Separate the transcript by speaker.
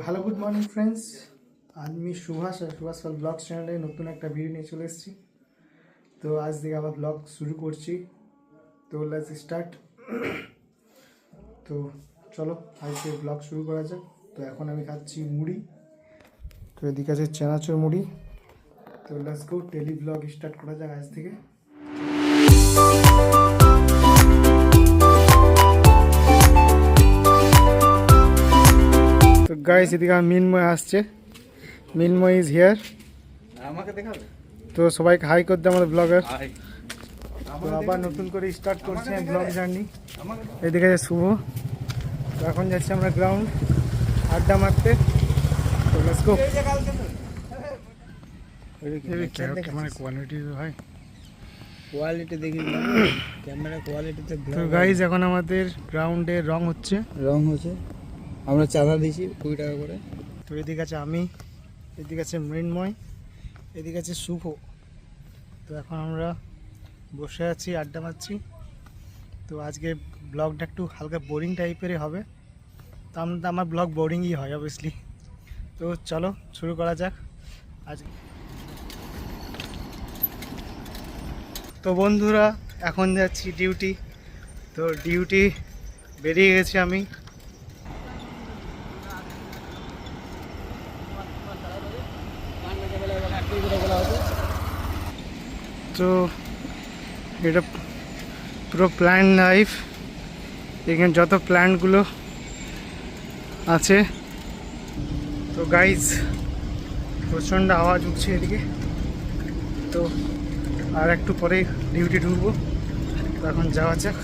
Speaker 1: Hello good morning friends আমি সুভাষ আর Subhash Pal blog চ্যানেলে নতুন একটা ভিডিও নিয়ে চলে এসেছি। তো আজ থেকে আবার ব্লগ শুরু করছি। তো লেটস স্টার্ট তো চলো আজকে ব্লগ শুরু করা যাক। তো এখন আমি খাচ্ছি মুড়ি। তো এদিকে আছে চেনাচুর মুড়ি। তো let's go daily vlog start করা যাক আজ থেকে। গাইস এদিকে মিনময় আসছে। মিনময় ইজ হিয়ার
Speaker 2: আমাকে দেখাবে?
Speaker 1: তো সবাইকে হাই করতে আমাদের ব্লগার তো আবার নতুন করে স্টার্ট করছে ব্লগ জার্নি এদিকে আছে শুভ। তো এখন যাচ্ছি আমরা গ্রাউন্ড আড্ডা মারতে। তো লেটস গো ক্যামেরা কোয়ালিটি ভাই।
Speaker 2: কোয়ালিটি দেখি ক্যামেরা কোয়ালিটিতে
Speaker 1: তো গাইজ এখন আমাদের গ্রাউন্ডে রং হচ্ছে।
Speaker 2: রং হচ্ছে। আমরা চাঁদা দিয়েছি কুড়ি টাকা করে।
Speaker 1: তো এদিকে আছে আমি, এদিকে আছে মৃন্ময়, এদিকে আছে শুভ। তো এখন আমরা বসে আছি, আড্ডা মারছি। তো আজকে ব্লগটা একটু হালকা বোরিং টাইপেরই হবে। তো আমরা ব্লগ বোরিংই হয় অবভিয়াসলি তো চলো, শুরু করা যাক। আজ তো বন্ধুরা, এখন যাচ্ছি ডিউটি তো ডিউটি বেরিয়ে গেছি আমি। তো এটা পুরো প্ল্যান লাইফ এখানে যত প্ল্যান্টগুলো আছে। তো গাইজ প্রচণ্ড আওয়াজ উঠছে এদিকে। তো আর একটু পরে ডিউটি ঢুকবো। এখন যাওয়া যাক